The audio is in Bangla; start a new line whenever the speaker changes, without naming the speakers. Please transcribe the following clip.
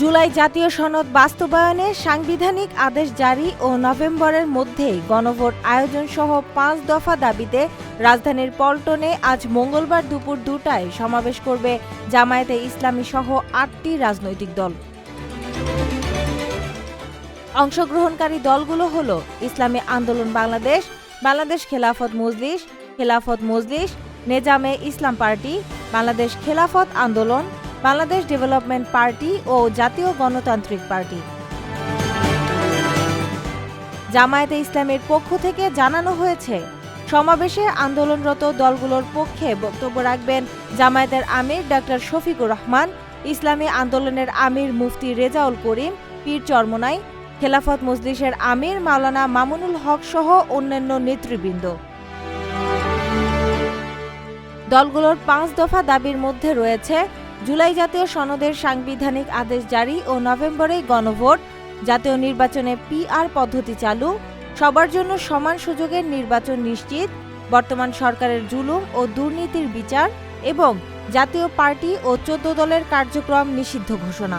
জুলাই জাতীয় সনদ বাস্তবায়নে সাংবিধানিক আদেশ জারি ও নভেম্বরের মধ্যেই গণভোট আয়োজন সহ পাঁচ দফা দাবিতে রাজধানীর পল্টনে আজ মঙ্গলবার দুপুর দুটায় সমাবেশ করবে জামায়াতে ইসলামী সহ আটটি রাজনৈতিক দল। অংশগ্রহণকারী দলগুলো হলো ইসলামী আন্দোলন Bangladesh Bangladesh Khelafat Majlis Khelafat Majlis, Nezame Islam party, Bangladesh Khelafat Andolan Bangladesh development party ও জাতীয় গণতান্ত্রিক পার্টি। জামায়াতে ইসলামের পক্ষ থেকে জানানো হয়েছে, সমাবেশে আন্দোলনরত দলগুলোর পক্ষে বক্তব্য রাখবেন জামায়াতের আমির ডাক্তার শফিকুর রহমান, ইসলামী আন্দোলনের আমির মুফতি রেজাউল করিম, পীর চরমনাই, খেলাফত মজলিসের আমির মাওলানা মামুনুল হক সহ অন্যান্য নেতৃবৃন্দ। দলগুলোর পাঁচ দফা দাবির মধ্যে রয়েছে জুলাই জাতীয় সনদের সাংবিধানিক আদেশ জারি ও নভেম্বরে গণভোট, জাতীয় নির্বাচনে পিআর পদ্ধতি চালু, সবার জন্য সমান সুযোগের নির্বাচন নিশ্চিত, বর্তমান সরকারের জুলুম ও দুর্নীতির বিচার এবং জাতীয় পার্টি ও চোদ্দ দলের কার্যক্রম নিষিদ্ধ ঘোষণা।